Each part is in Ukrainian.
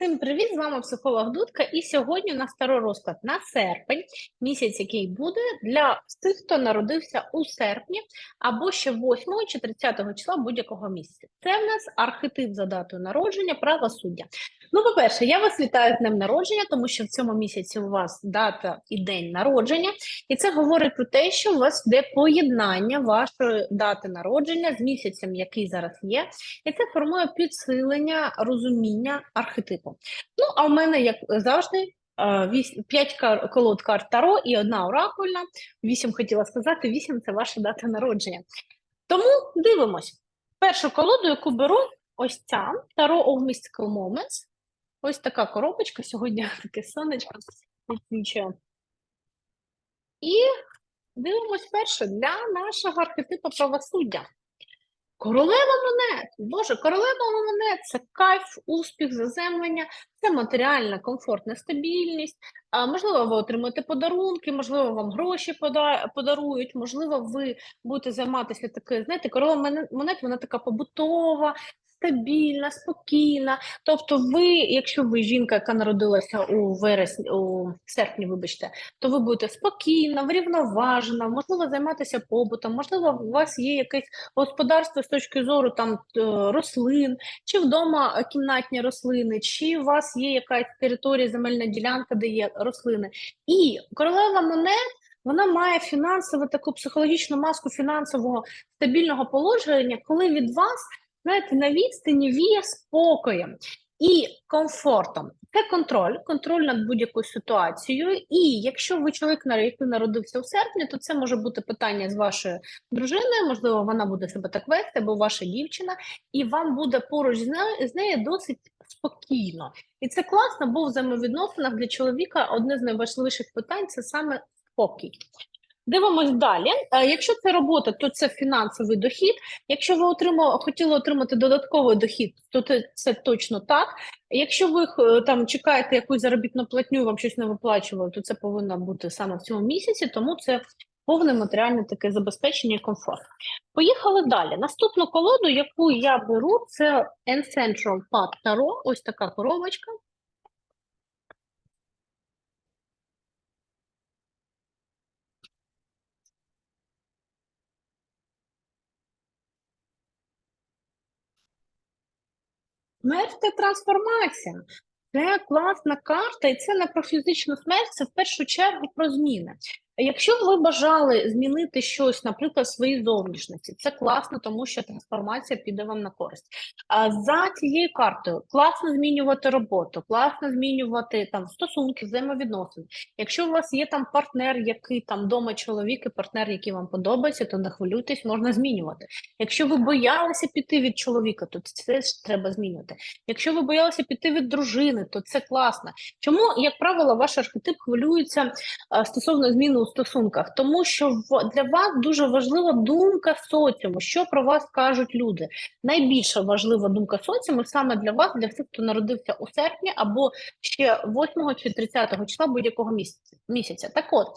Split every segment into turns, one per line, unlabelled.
Всім привіт! З вами психолог Дудка. І сьогодні у нас старий розклад на серпень, місяць, який буде для тих, хто народився у серпні або ще 8 чи 30 числа будь-якого місяця. Це в нас архетип за датою народження, правосуддя. Ну, по-перше, я вас вітаю з днем народження, тому що в цьому місяці у вас дата і день народження, і це говорить про те, що у вас йде поєднання вашої дати народження з місяцем, який зараз є, і це формує підсилення розуміння архетипу. Ну, а в мене, як завжди, 5 колод карт Таро і одна оракульна. Вісім хотіла сказати, вісім це ваша дата народження. Тому дивимось. Першу колоду, яку беру, ось ця Таро of Mystical Moments. Ось така коробочка. Сьогодні таке сонечко відсвічує. І дивимось перше для нашого архетипу правосуддя. Королева монет, Боже, королева монет це кайф, успіх, заземлення, це матеріальна, комфортна стабільність. Можливо, ви отримаєте подарунки, можливо, вам гроші подарують, можливо, ви будете займатися такою, знаєте, королева монет, вона така побутова, стабільна, спокійна. Тобто, ви, якщо ви жінка, яка народилася у вересні, у серпні, вибачте, то ви будете спокійна, врівноважена, можливо, займатися побутом, можливо, у вас є якесь господарство з точки зору там е, рослин, чи вдома кімнатні рослини, чи у вас є якась територія, земельна ділянка, де є рослини. І королева монет. Вона має фінансову таку психологічну маску фінансового стабільного положення, коли від вас знаєте, на відстані віє спокоєм і комфортом. Це контроль, контроль над будь-якою ситуацією. І якщо ви чоловік, який народився у серпні, то це може бути питання з вашою дружиною, можливо, вона буде себе так вести, або ваша дівчина, і вам буде поруч з нею, досить спокійно. І це класно, бо в взаємовідносинах для чоловіка одне з найважливіших питань це саме спокій. Дивимось далі. Е, якщо це робота, то це фінансовий дохід. Якщо ви отримали, хотіли отримати додатковий дохід, то це точно так. Якщо ви е, там чекаєте якусь заробітну платню, вам щось не виплачували, то це повинно бути саме в цьому місяці, тому це повне матеріальне таке забезпечення і комфорт. Поїхали далі. Наступну колоду, яку я беру, це Ancestral Path Tarot, ось така коробочка. Смерть це трансформація. Це класна карта, і це не про фізичну смерть, це в першу чергу про зміни. Якщо ви бажали змінити щось, наприклад, в своїй зовнішності, це класно, тому що трансформація піде вам на користь. А за цією картою класно змінювати роботу, класно змінювати там стосунки, взаємовідносини. Якщо у вас є там партнер, який там вдома чоловік і партнер, який вам подобається, то не хвилюйтесь, можна змінювати. Якщо ви боялися піти від чоловіка, то це ж треба змінювати. Якщо ви боялися піти від дружини, то це класно. Чому, як правило, ваш архетип хвилюється стосовно зміни стосунках, тому що для вас дуже важлива думка соціуму, що про вас кажуть люди. Найбільша важлива думка соціуму саме для вас, для всіх, хто народився у серпні або ще 8 чи 30 числа будь-якого місяця. Так от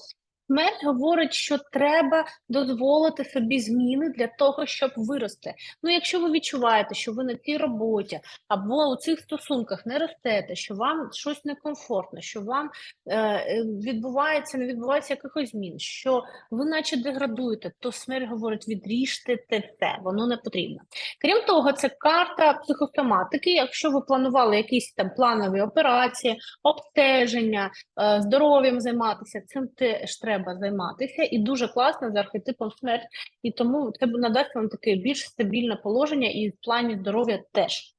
Смерть говорить, що треба дозволити собі зміни для того, щоб вирости. Ну, якщо ви відчуваєте, що ви на цій роботі або у цих стосунках не ростете, що вам щось некомфортно, що вам е, відбувається, не відбувається якихось змін, що ви, наче деградуєте, то смерть говорить: відріжте це, воно не потрібно. Крім того, це карта психосоматики. Якщо ви планували якісь там планові операції, обстеження, е, здоров'ям займатися, цим теж треба треба займатися, і дуже класно з архетипом смерть, і тому це надасть вам таке більш стабільне положення і в плані здоров'я теж.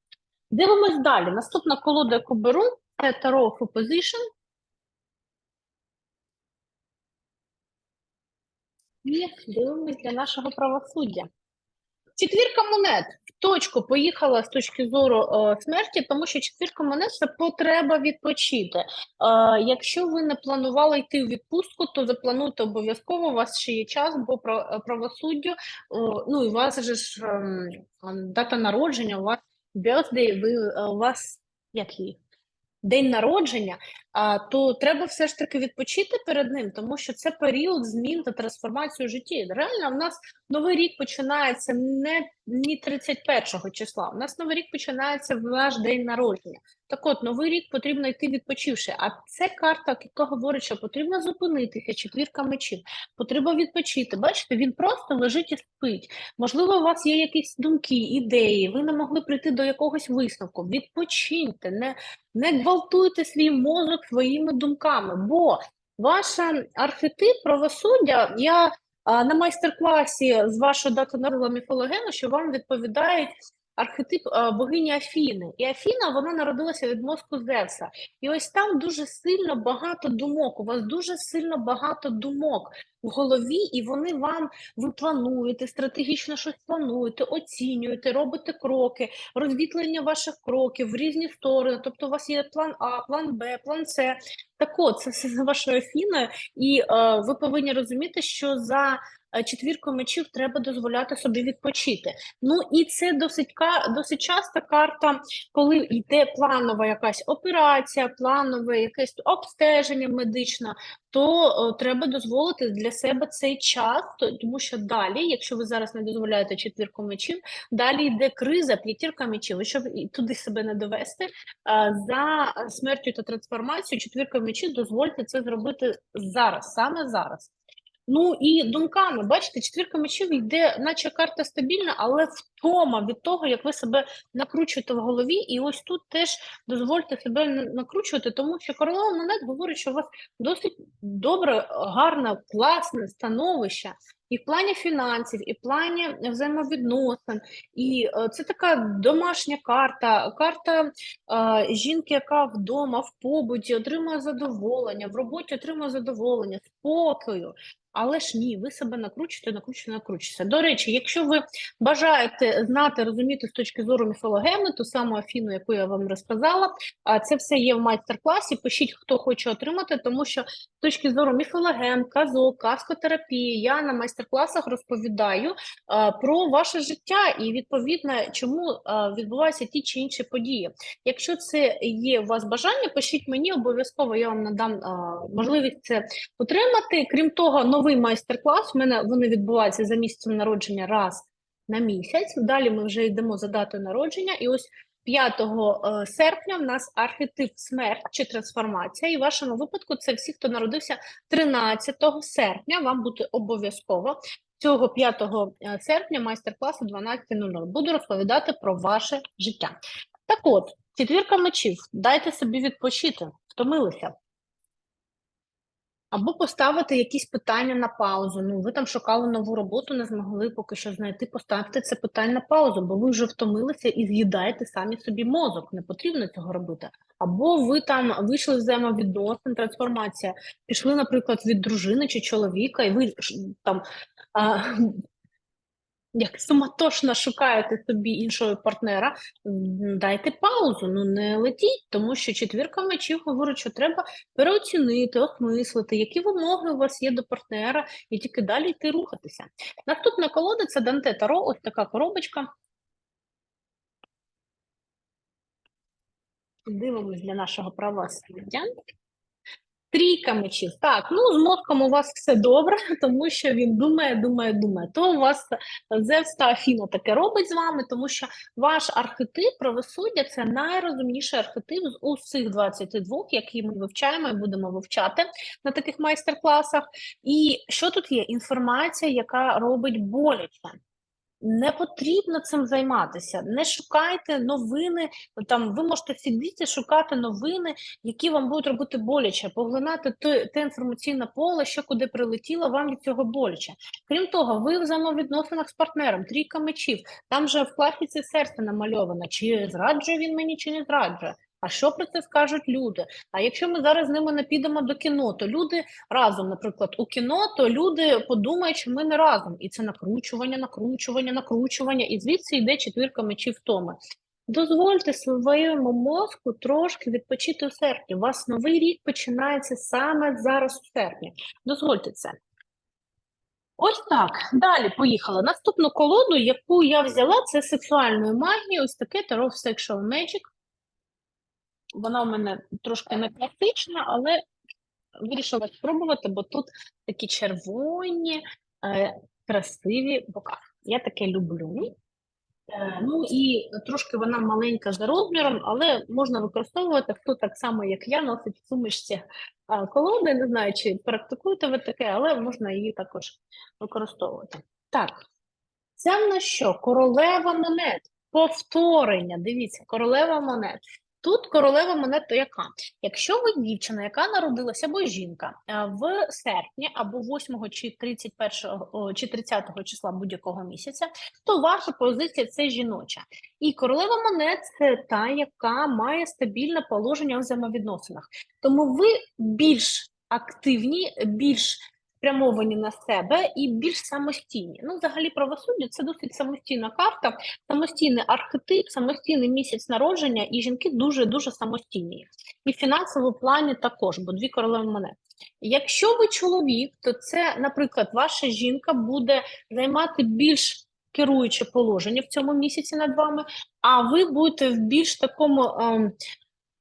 Дивимось далі. Наступна колода, яку беру, це Tarot of Opposition. І дивимось для нашого правосуддя. Четвірка монет в точку поїхала з точки зору е, смерті, тому що четвірка монет це потреба відпочити. Е, якщо ви не планували йти в відпустку, то заплануйте обов'язково. У вас ще є час, бо про е, правосуддю. Е, ну і у вас же ж е, дата народження, у вас birthday, ви е, у вас як день народження, то треба все ж таки відпочити перед ним, тому що це період змін та трансформації житті. Реально, в нас новий рік починається не ні 31 числа. У нас новий рік починається в ваш день народження. Так от, новий рік потрібно йти відпочивши. А це карта, яка говорить, що потрібно зупинитися, четвірка мечів, потрібно відпочити. Бачите, він просто лежить і спить. Можливо, у вас є якісь думки, ідеї, ви не могли прийти до якогось висновку. Відпочиньте, не, не гвалтуйте свій мозок своїми думками, бо ваша архетип правосуддя, я а, на майстер-класі з вашого дату народу міфологену, що вам відповідають архетип а, богині Афіни. І Афіна вона народилася від мозку Зевса. І ось там дуже сильно багато думок. У вас дуже сильно багато думок в голові, і вони вам ви плануєте, стратегічно щось плануєте, оцінюєте, робите кроки, розвітлення ваших кроків в різні сторони. Тобто, у вас є план А, план Б, план С. Так от, це все за вашою Афіною, і е, ви повинні розуміти, що за е, четвіркою мечів треба дозволяти собі відпочити. Ну і це досить досить часто карта, коли йде планова якась операція, планове якесь обстеження медичне, то е, треба дозволити для себе цей час, то- тому що далі, якщо ви зараз не дозволяєте четвірку мечів, далі йде криза, п'ятірка мечів. І щоб туди себе не довести, а, за смертю та трансформацією четвірка мечів дозвольте це зробити зараз, саме зараз. Ну і думками, бачите, четвірка мечів йде, наче карта стабільна, але втома від того, як ви себе накручуєте в голові. І ось тут теж дозвольте себе на- накручувати, тому що королева монет говорить, що у вас досить добре, гарне, класне становище. І в плані фінансів, і в плані взаємовідносин, і е, це така домашня карта, карта е, жінки, яка вдома, в побуті отримує задоволення, в роботі отримує задоволення, спокою. Але ж ні, ви себе накручуєте, накручуєте, накручуєте. До речі, якщо ви бажаєте знати, розуміти з точки зору міфологеми, ту саму Афіну, яку я вам розказала, це все є в майстер-класі. Пишіть, хто хоче отримати, тому що з точки зору міфологем, казок, казкотерапії, я на майстер-класах розповідаю про ваше життя і відповідно, чому відбуваються ті чи інші події. Якщо це є у вас бажання, пишіть мені, обов'язково я вам надам можливість це отримати. Крім того, новий майстер-клас. У мене вони відбуваються за місяцем народження раз на місяць. Далі ми вже йдемо за датою народження, і ось 5 е, серпня в нас архетип смерть чи трансформація. І в вашому випадку це всі, хто народився 13 серпня. Вам буде обов'язково цього 5 е, серпня майстер-клас о 12.00. Буду розповідати про ваше життя. Так от, четвірка мечів, дайте собі відпочити, втомилися. Або поставити якісь питання на паузу. Ну, ви там шукали нову роботу, не змогли поки що знайти. Поставте це питання на паузу, бо ви вже втомилися і з'їдаєте самі собі мозок. Не потрібно цього робити. Або ви там вийшли з взаємовідносин, трансформація, пішли, наприклад, від дружини чи чоловіка, і ви там а, як суматошно шукаєте собі іншого партнера, дайте паузу, ну не летіть, тому що четвірка мечів говорить, що треба переоцінити, осмислити, які вимоги у вас є до партнера, і тільки далі йти рухатися. Наступна колода це Данте Таро, ось така коробочка. Дивимось для нашого правосуддя. Трійка мечів. Так, ну з мозком у вас все добре, тому що він думає, думає, думає. То у вас Зевс та Афіна таке робить з вами, тому що ваш архетип правосуддя це найрозумніший архетип з усіх 22, які ми вивчаємо і будемо вивчати на таких майстер-класах. І що тут є? Інформація, яка робить боляче. Не потрібно цим займатися. Не шукайте новини. Там ви можете сидіти, шукати новини, які вам будуть робити боляче, поглинати те, те інформаційне поле, що куди прилетіло, вам від цього боляче. Крім того, ви в взаємовідносинах з партнером, трійка мечів, там же в класіці серце намальовано, чи зраджує він мені, чи не зраджує. А що про це скажуть люди? А якщо ми зараз з ними не підемо до кіно, то люди разом, наприклад, у кіно, то люди подумають, що ми не разом. І це накручування, накручування, накручування, і звідси йде четвірка мечів втоми. Дозвольте своєму мозку трошки відпочити у серпні. У вас новий рік починається саме зараз у серпні. Дозвольте це. Ось так. Далі поїхала. Наступну колоду, яку я взяла, це сексуальної магії. Ось таке Tarot Sexual Magic. Вона у мене трошки не класична, але вирішила спробувати, бо тут такі червоні, е, красиві бока. Я таке люблю. Е, Ну і трошки вона маленька за розміром, але можна використовувати, хто так само, як я, носить в сумішці а, колоди. Не знаю, чи практикуєте ви таке, але можна її також використовувати. Так, це в нас що? Королева монет. Повторення. Дивіться, королева монет. Тут королева монет то яка? Якщо ви дівчина, яка народилася або жінка е, в серпні або 8 чи 31 о, чи 30 числа будь-якого місяця, то ваша позиція це жіноча. І королева монет це та, яка має стабільне положення у взаємовідносинах. Тому ви більш активні, більш спрямовані на себе і більш самостійні. Ну, взагалі, правосуддя це досить самостійна карта, самостійний архетип, самостійний місяць народження, і жінки дуже дуже самостійні. І в фінансовому плані також, бо дві королеви монет. Якщо ви чоловік, то це, наприклад, ваша жінка буде займати більш керуюче положення в цьому місяці над вами, а ви будете в більш такому.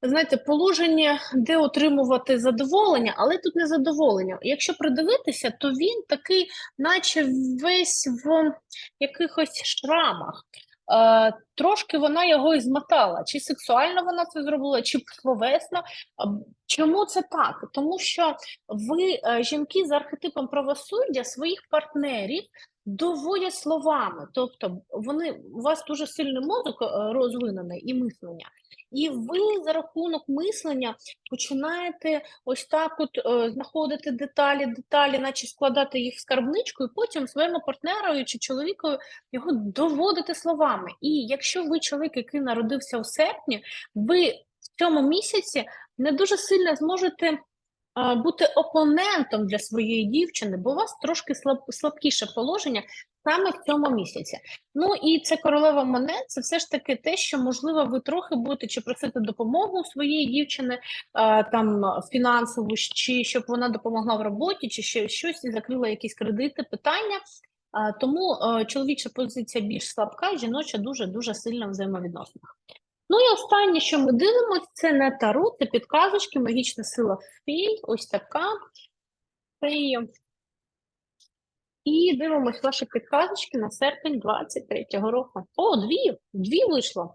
Знаєте, положення, де отримувати задоволення, але тут не задоволення. Якщо придивитися, то він такий, наче весь в якихось шрамах. Е, трошки вона його і змотала. Чи сексуально вона це зробила, чи словесно. Чому це так? Тому що ви, е, жінки з архетипом правосуддя, своїх партнерів доводять словами. Тобто вони у вас дуже сильний мозок е, розвинений і мислення. І ви за рахунок мислення починаєте ось так от е, знаходити деталі, деталі, наче складати їх в скарбничку, і потім своєму партнерові чи чоловікові його доводити словами. І якщо ви чоловік, який народився у серпні, ви в цьому місяці не дуже сильно зможете бути опонентом для своєї дівчини, бо у вас трошки слаб, слабкіше положення саме в цьому місяці. Ну і це королева монет, це все ж таки те, що можливо ви трохи будете чи просити допомогу у своєї дівчини там фінансову, чи щоб вона допомогла в роботі, чи ще щось і закрила якісь кредити, питання. Тому а, чоловіча позиція більш слабка, жіноча дуже дуже сильна в взаємовідносинах. Ну і останнє, що ми дивимося, це не тару, це підказочки, магічна сила фій, ось така. І дивимось ваші підказочки на серпень 23-го року. О, дві, дві вийшло.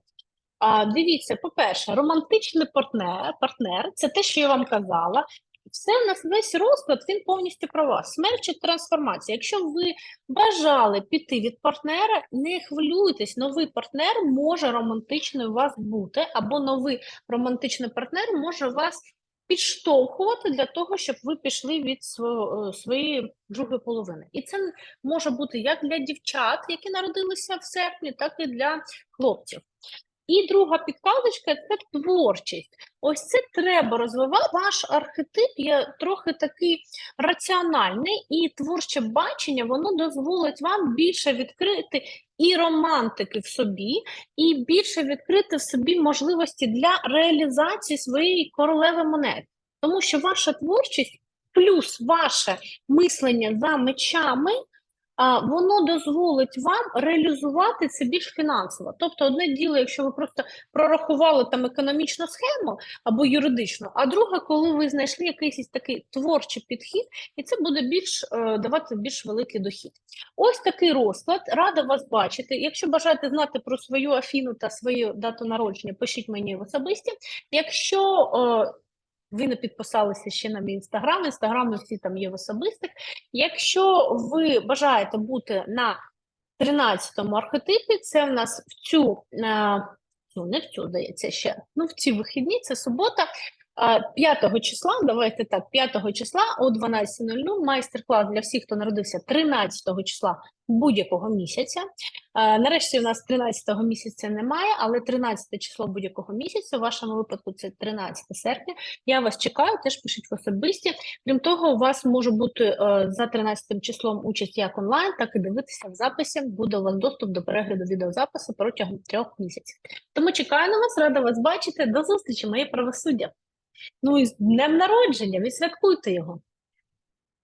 А, дивіться, по-перше, романтичний партнер, партнер це те, що я вам казала. Все у нас весь розклад, він повністю про вас. Смерть чи трансформація. Якщо ви бажали піти від партнера, не хвилюйтесь, новий партнер може романтичний у вас бути, або новий романтичний партнер може вас підштовхувати для того, щоб ви пішли від е, своєї другої половини. І це може бути як для дівчат, які народилися в серпні, так і для хлопців. І друга підказочка це творчість. Ось це треба розвивати. Ваш архетип є трохи такий раціональний, і творче бачення воно дозволить вам більше відкрити і романтики в собі, і більше відкрити в собі можливості для реалізації своєї королеви монет. Тому що ваша творчість плюс ваше мислення за мечами воно дозволить вам реалізувати це більш фінансово. Тобто, одне діло, якщо ви просто прорахували там економічну схему або юридичну, а друге, коли ви знайшли якийсь такий творчий підхід, і це буде більш е, давати більш великий дохід. Ось такий розклад. Рада вас бачити. Якщо бажаєте знати про свою афіну та свою дату народження, пишіть мені в особисті. Якщо е, ви не підписалися ще на мій інстаграм, інстаграми всі там є в особистих. Якщо ви бажаєте бути на 13-му архетипі, це в нас в цю, е, ну не в цю, здається, ще, ну в ці вихідні, це субота, 5 числа, давайте так, 5 числа о 12.00 майстер-клас для всіх, хто народився 13 числа будь-якого місяця. Нарешті у нас 13-го місяця немає, але 13 число будь-якого місяця, в вашому випадку це 13 серпня. Я вас чекаю, теж пишіть в особисті. Крім того, у вас може бути е, за 13 числом участь як онлайн, так і дивитися в записі. Буде у вас доступ до перегляду відеозапису протягом трьох місяців. Тому чекаю на вас, рада вас бачити. До зустрічі, моє правосуддя. Ну і з днем народження, відсвяткуйте його.